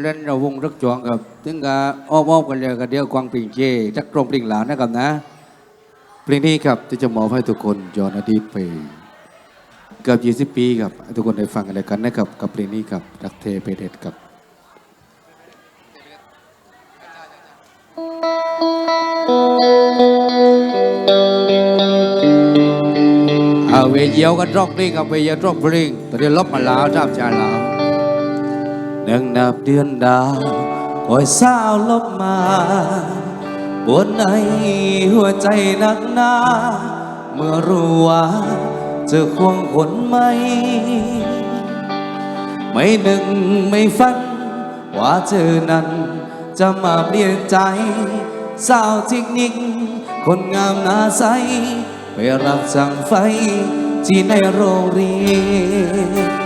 เล่นระวงรักจวงครับถึงกับอ้อมๆกันเลยกับเดียวกวางปิงเจจักกรงปิงหลานนะครับนะเพลงนี้ครับที่จะมอบให้ทุกคนย้อนอดีตไปเกือบ20 ปีครับทุกคนได้ฟังกันเลยกันนะครับกับเพลงนี้ครับรักเทเพเดตครับ เอาเวเยียวกันร้องเพลงกับเวเยียวร้องเพลงตอนนี้ลบมาแล้วทราบชาลาว หนึ่งนับเดือนดาวคอยสาวลบมาปวดในหัวใจนักหนาเมื่อรู้ว่าเจอควงคนใหม่ ไม่นึกไม่ฝัน ว่าเธอนั้นจะมาเปลี่ยนใจ สาวจิกนิก คนงามหน้าใส ไปรับสั่งไฟที่ในโรงเรียน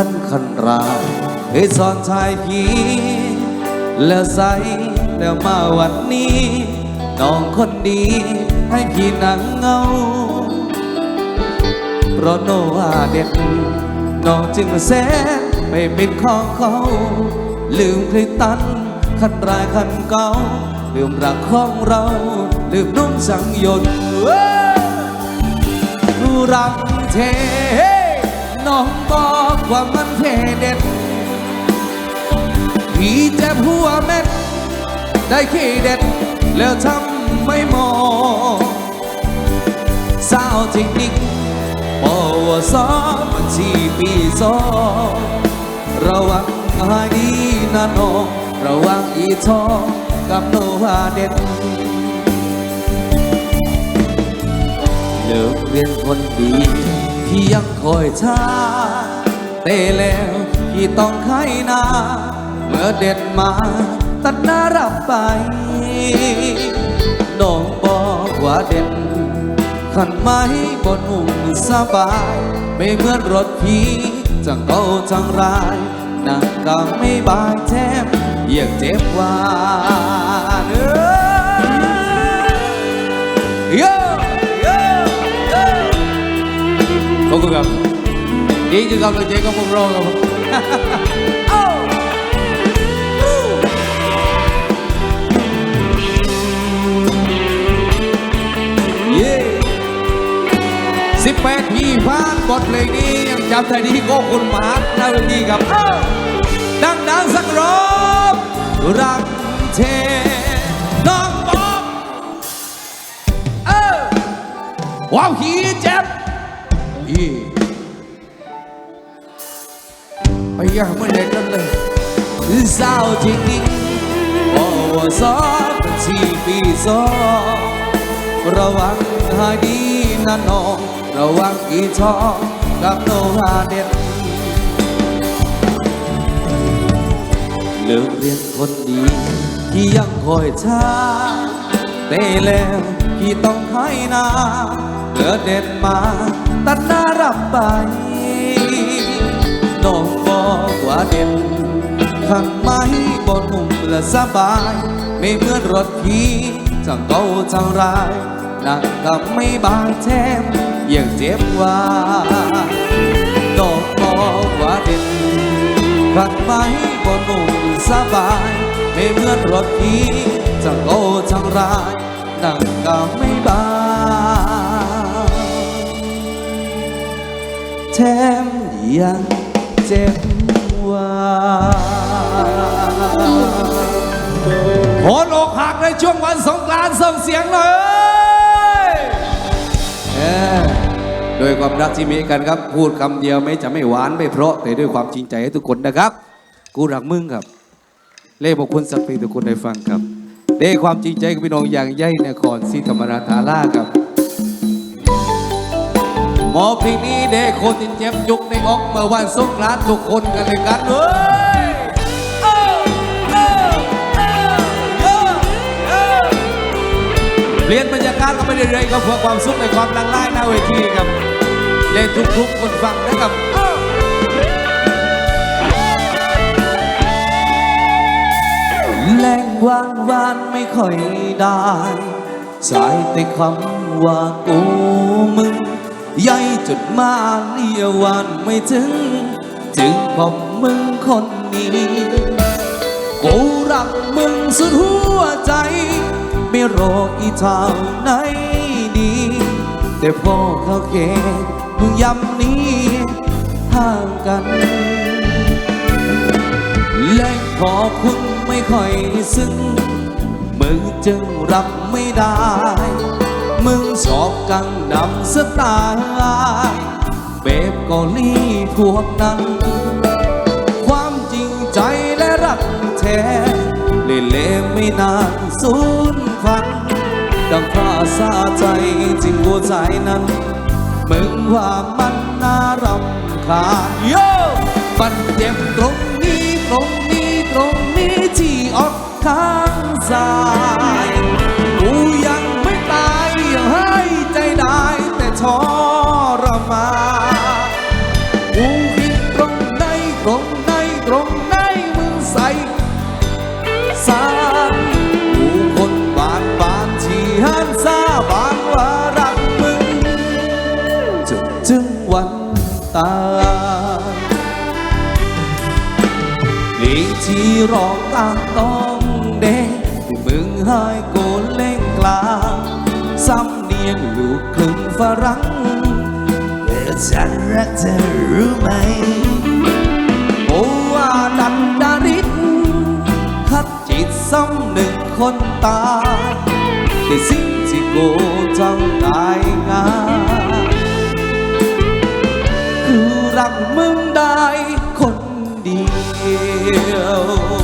คันคันรายให้สอนชายผีแล้วใสแล้วมาวันนี้น้องคนดีให้พี่นั่งเงา เพราะโนว่าเด็ดน้องจึงมาแสนไม่เป็นของเขา ลืมคลิตันคันรายคันเก่า ลืมรักของเรา ลืมนุ่มสังยนต์รักเท น้องบอกว่ามันเทเด็ด พี่เจ็บหัวเม็ด ได้ขี้เด็ด แล้วทำไม่มองสาวจริงนิกปวสมันชีปีสองระวังให้ดีนะน้องระวังอีทองกับโนวาเด็ดเลิกเรียนคนดี ที่ยังคอยช้าเต้แล้วพี่ต้องไขนา เมื่อเด็ดมาตัดหน้ารับไปน้องบอกว่าเด็ดขันไม้บนหุ่มสบาย ไม่เหมือนรถพีจังเก่าจังรายนั่งก็ไม่บายแทมอยากเจ็บวานเอ้ คุณครับนี่คือกำลังใจของพวกเราครับผมเอ้าเย้สิบแปดปีผ่านบทเพลงนี้ยังจำได้ดีก็คุณหมาหน้าเวทีครับเอ้าดังๆสักรอบรักเทน้องบอกเออว้าวหีเจ็บ ยังไม่ได้กันเลยสาวจริงจริงโอ้อบที่ปีสองระวังให้ดีนะน้อง ระวังอีทองกับโนวาเด็ดเลิกเรียนคนดีที่ยังคอยช้าเต้แล้วพี่ต้องให้นาเกิดเด็ดมา ตัดหน้ารับไป อกว่าเด็ดขันไม้บนมุมและสบาย ไม่เหมือนรถพี่จังเก่าจังรายนั่งกับไม่บางแทมยังเจ็บว่าน้องบอกว่าเด็ดขัดไม้บนมุมสบาย ไม่เหมือนรถพี่จังโง่จังรายนั่งก็ไม่บางแถมยังเจ็บ โหนอกหักในช่วงวันสงกรานต์ส่งเสียงหน่อยเอ้ยด้วยความรักที่มีกันครับ พูดคำเดียวไม่จะไม่หวานไม่เพราะ แต่ด้วยความจริงใจให้ทุกคนนะครับ กูรักมึงครับ เล่บอกคุณสักเพลงทุกคนได้ฟังครับได้ความจริงใจกับพี่น้องอย่างใหญ่นครศรีธรรมราชธาราครับ อเพลงนี้เด็กคนที่เจ็บยุกในอกเมื่อวันสงกรานต์ทุกคนกันเลยกันเว้ยเปลี่ยนบรรยากาศก็ไม่ได้เลยครับเพื่อความสุขในความลังไล่หน้าเวทีครับเล่นทุกๆคนฟังนะครับแรงวานวานไม่ค่อยได้ สายแต่คำว่ากูมึง ใหญ่จดมาเลียวันไม่ถึงจึงพบมึงคนนี้กูรักมึงสุดหัวใจ ไม่รออีท่าไหนดี แต่พอเขาแค่มึงย้ำนี้ห่างกันและขอคุณไม่ค่อยซึ้งมึงจึงรับไม่ได้ มึงชอบกังนำสไตล์แบบเกาหลีพวกนั้น ความจริงใจและรักแท้เล่เล่ไม่นานสูญพันธุ์ดังฟ้าซาใจจริงหัวใจนั้น มึงว่ามันน่ารำคาญโยมันเจ็บตรงนี้ตรงนี้ตรงนี้ที่ออกข้างซ้าย กูผิดตรงไหนตรงไหนตรงไหนมึงใส่สารกูคนบานบานที่หันซาบานว่ารักมึงจนถึงวันตายเพลงที่ร้อง ฉันรักเธอรู้ไหม โอวาดันดาริกคัดจิตสำหนึ่งคนตาแต่สิ่งที่โกจำได้งายคือรักมึงได้คนเดียว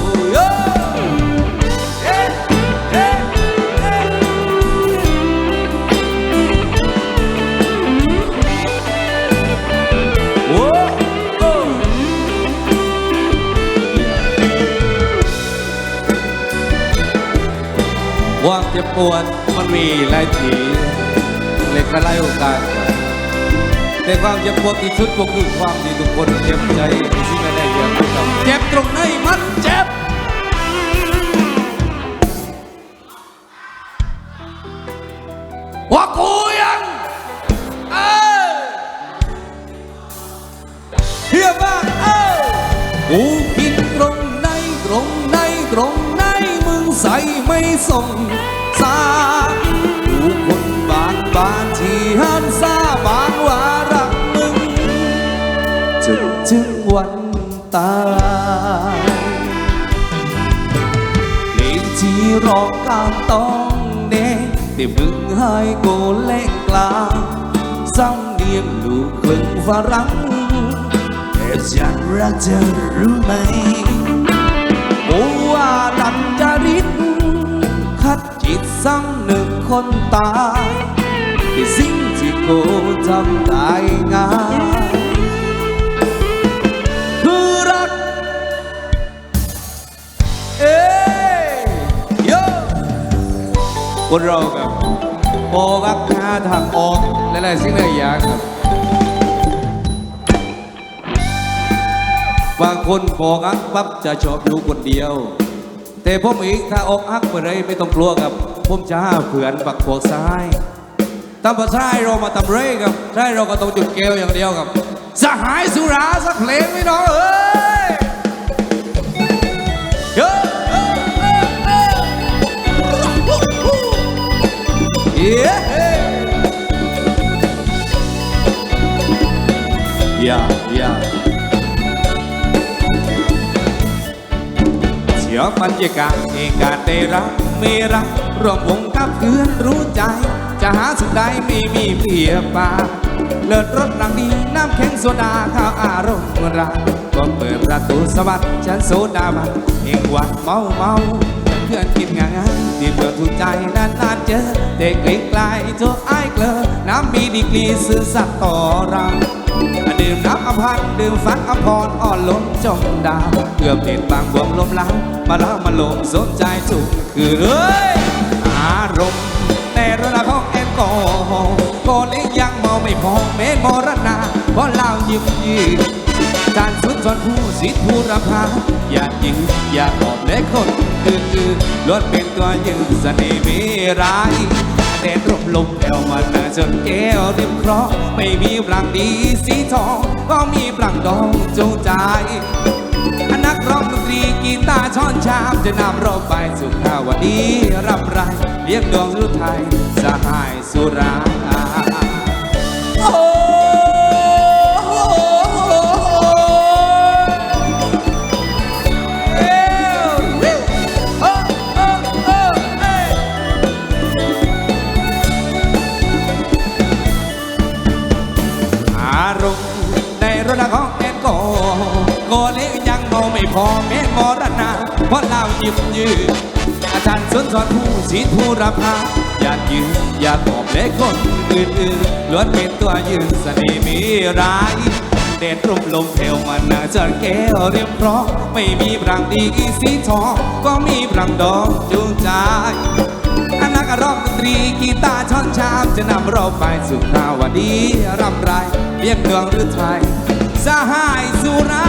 เจ็บปวดมันมีหลายทีเล็กก็ไลายโอกาสแต่ความเจ็บปวดที่สุดก็คือความที่ทุกคนเจ็บใจในสิ่งใดๆอย่างที่ทำเจ็บตรงไหนมันเจ็บ วันตายเพลงที่ร้องกางต้องเน่แต่มึงให้โกเล็กกลางสำเนียงลูกครึ่งฝรั่งแต่ฉันรักเธอรู้ไหมโอ้ว่าดันจริตคัดจิตสำหนึ่งคนตายที่สิ่งที่โกจำได้ง่าย คนเราครับพอรักหาทางออกหลายๆสิ่งหลายอย่างครับบางคนพอรักปั๊บจะชอบอยู่คนเดียว แต่ผมอีกถ้าอกหักเมื่อไรไม่ต้องกลัวครับ ผมจะหาเผื่อนปักพวกซ้ายตามภาษาเรามาตำเรครับใช่เราก็ต้องจุดเกลียวอย่างเดียวครับสหายสุราสักเพลงไม่น้องเอ้ย เย้อย่าอย่าเสียบรรยากาศเอกาเตรักเมรักรวมวงกับเพื่อนรู้ใจ จะหาสุดใดไม่มีเพียบาเลิศรถรังดีน้ำแข็งโซดาข้าวอารมณ์รักก็เปิดประตูสวัสดิ์ฉันโซดาบันเองวัดเมาเมา พื่อนกินงานที่เพื่อนถูกใจนานๆเจอ เด็กไกลไกลๆตัวอ้ายเกลอน้ำมีดีกรีซื่อสัตย์ต่อเราดื่มน้ำอภัยดื่มฟันอภรอ่อนล้นจมดาวเกือบเด็ดบางบวมลมล้างมาเล่ามาลมสนใจทุกคือเอ้ยอารมณ์ในระดับของแอลกอฮอล์ก็เล็กยังเมาไม่พอเมนมรณาเพราะเหล่ายิ้มยืน จานสุดจนผู้สิทธิผู้รำพาอยากยืนอยากออกและคนอื่นๆล้วนเป็นตัวยืนเสน่ห์มีร้ายแดดร่มลมแผ่วมานจนแก้วริมเคราะห์ไม่มีปรังดีสีทอง ก็มีปรังดองจงใจนักร้องดนตรีกีตาร์ช้อนชามจะนำเราไปสุขาวดีรับไรเรียกดวงรุไทยสหายสุรา จารย์สนสอนผู้ศีลผู้รับพาอยากยืนอยากบอกเล็กคนอื่นๆล้วนเป็นตัวยืนเสน่ห์มีร้ายเด็ดร่มลมเพลวมันน่าจะแก้วเรียมเพราะไม่มีปรังดีสีทอง ก็มีปรังดองจูงใจอนักร้องดนตรีกีตาร์ช้อนชามจะนำเราไปสู่ข่าวดีรำไรเรียกดวงหรือไทยสหายสุรา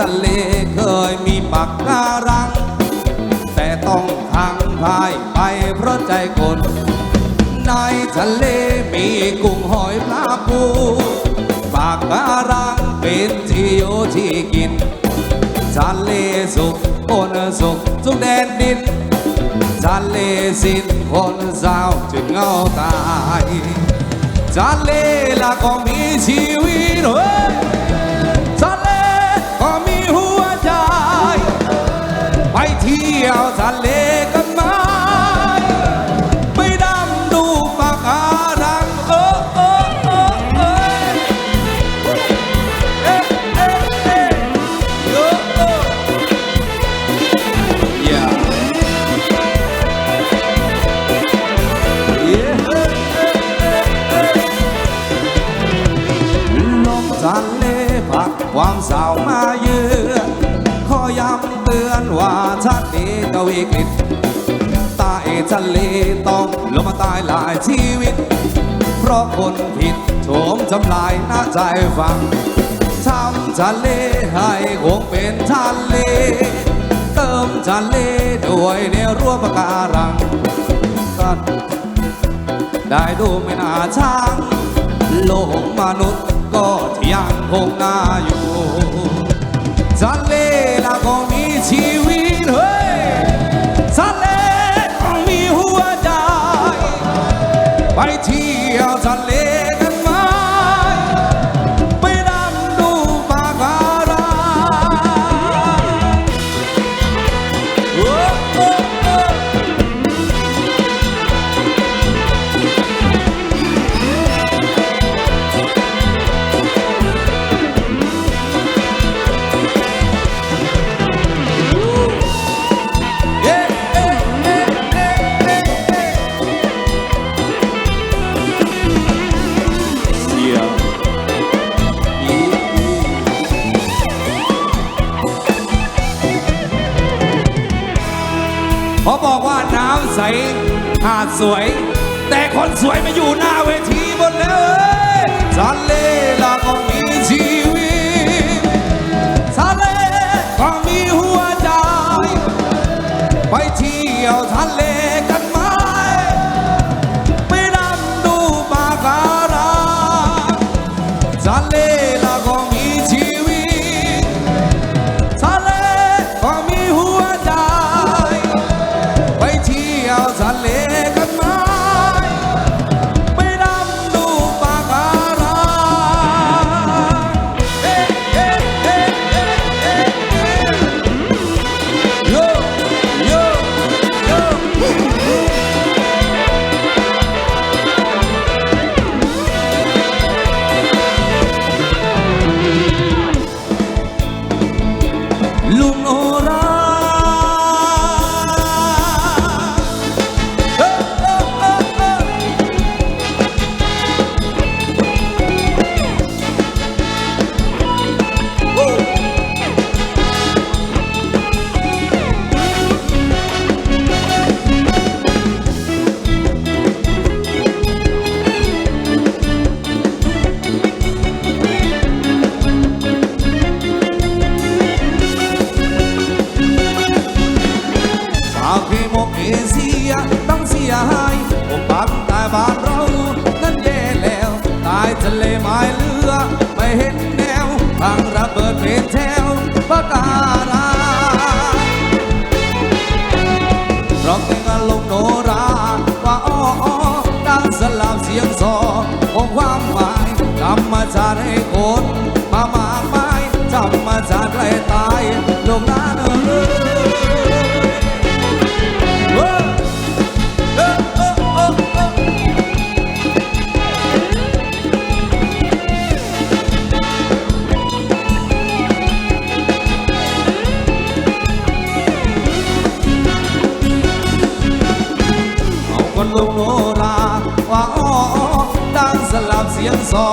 ทะเลเคยมีปักการัง แต่ต้องทางพายไปเพราะใจคนในทะเลมีกุ้งหอยปลาปูปากการังเป็นที่อยู่ที่กิน ทะเลสุขคนสุขทุกแดนดิน ทะเลสิ้นคนสาวจึงเงาตาย ทะเลละก็มีชีวิตเฮ้ย วิกฤตใต้ทะเลต้องลงมาตายหลายชีวิต เพราะคนผิดโถมทำลายหน้าใจฟังทำทะเลให้คงเป็นทะเล เติมทะเลด้วยในรั้วปะการังก็ได้ดูไม่น่าช่างโลกมนุษย์ก็ยังคงน่าอยู่ทะเลละก็มีชีวิ สวย แต่คนสวยมาอยู่หน้าเวที เอาคนลงโนราว่าอ้อดังสลับเสียงซอ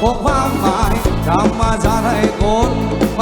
พวกความหมายธรรมชาติให้คนม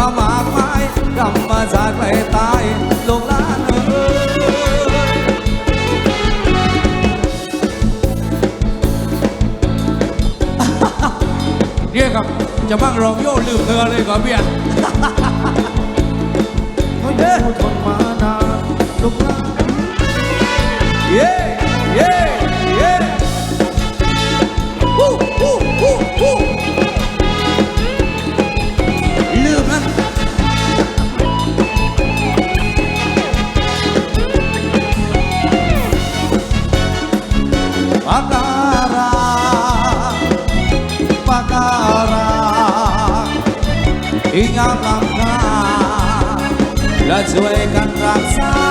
อีงา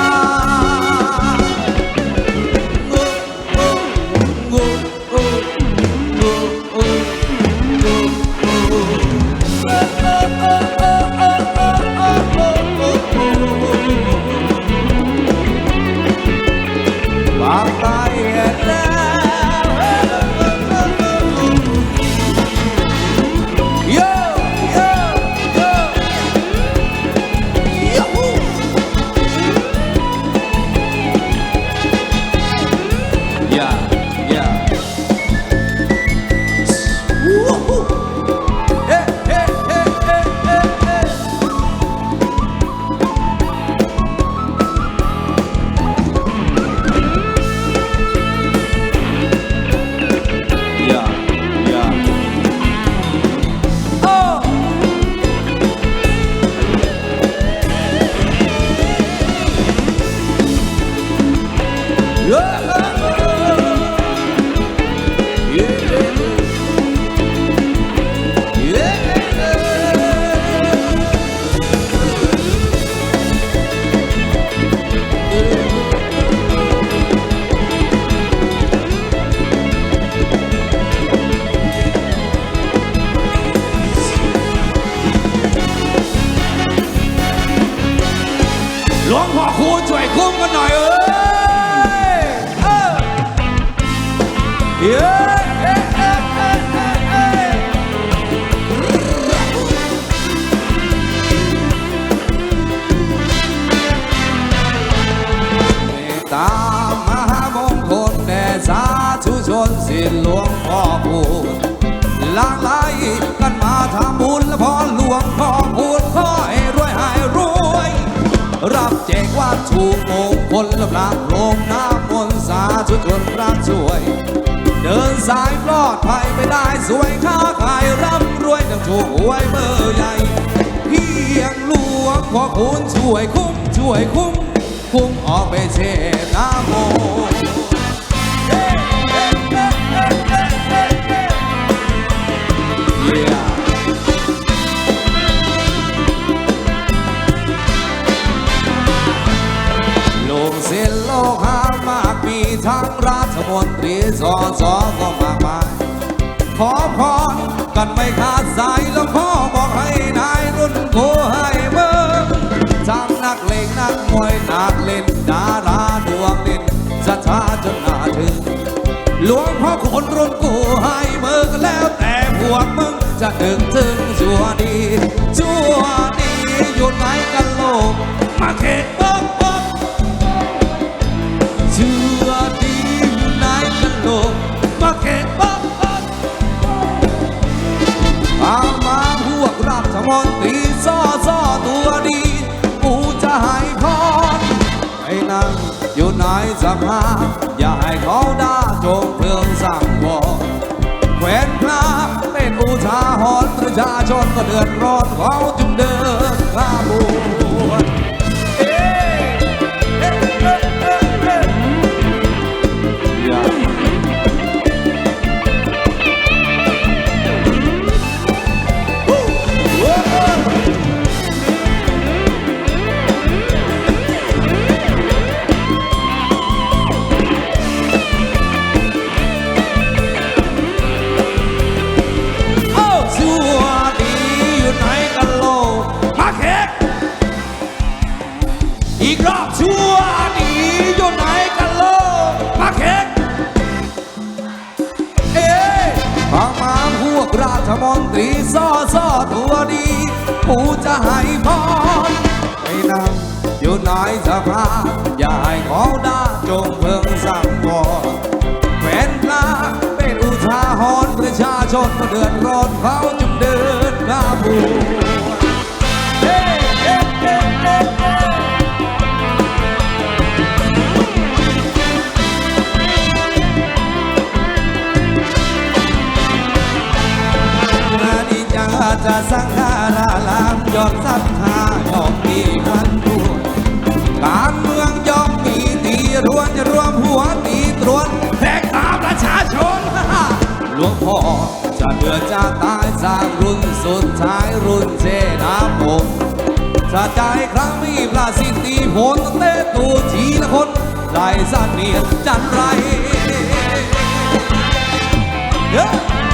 ม ตตามหามงคลแด่สาธุชนสิ้นหลวงพ่อคูณหลากหลายกันมาทำบุญและพรหลวงพ่อคูณขอให้รวยให้รวย รับแจกว่าถูกมงคลและพระลงน้ำมนต์สาธุชนพระช่วย เดินสายปลอดภัยไปได้สวยค้าขายร่ำรวยดังถูกหวยเบอร์ใหญ่เพียงหลวงพ่อคุณช่วยคุ้มช่วยคุ้ม คุ้มออกไปเชษนาโมเฮ้เฮ้เฮ้เฮ้เฮ้ นตรีสอสอก็มากมาย ขอพรกันไม่ขาดสายแล้วพ่อบอกให้นายรุ่นโกให้เบิ่งทั้งนักเลงนักมวยนักเล่นดาราดวงเด่นสถาจนนาถึงหลวงพ่อคนรุ่นกูให้เมึงแล้วแต่พวกมึงจะนึกถึงชั่วดีชั่วดีอยู่ไหนกันโลกมาเขต สังหาอย่าให้เขาด่าโจงเพื่องสั่งวอกแขวนพระเป็นอุทาหรณ์ประชาชนก็เดือดร้อนเขาจึงเดินข้ามบ ซอตัวดีกูจะให้พรไปนั่งอยู่ไหนสักคราอย่าให้เขาด้าจงเพิ่งสั่งวอนแขนพระเป็นอุทาหรณ์ประชาชนเดือดร้อนเขาจึงเดินหน้าบู จะสังฆาราลามยอมศรัทธายอมมีวันบุญการเมืองยอมมีตีรวนรวมหัวตีตรวนแรกตามประชาชนหลวงพ่อจะเบื่อจะตายสร้างรุ่นสุดท้ายรุ่นเจนาโมถ้าใจครั้งมีปลาสิทธิผลเตตูทีละคนได้สเนียจันไร Yeah!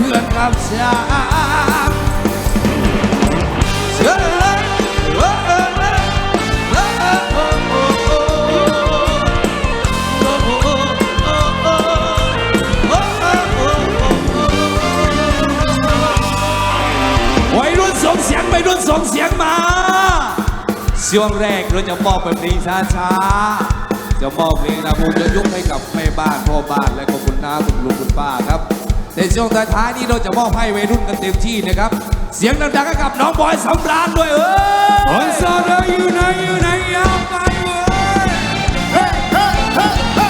พื่อเป็นเพื่อนกับฉันเชื่อเลยเออเออเออเออเออเออเออเออวัยรุ่นส่งเสียงวัยรุ่นส่งเสียงมา ช่วงแรกเราจะมอบแบบนี้ช้าๆ จะมอบเพลงนะผมจะยกให้กับแม่บ้านพ่อบ้านและก็คุณน้าคุณลุงคุณป้าครับ ในช่วงท้ายๆนี้เราจะมอบให้วัยรุ่นกันเต็มที่นะครับ เสียงดังๆให้กับน้องบอยสำราญด้วยเออบอยซาดาอยู่ไหนอยู่ไหนยาวไปเว้ยเฮ้ยกันไป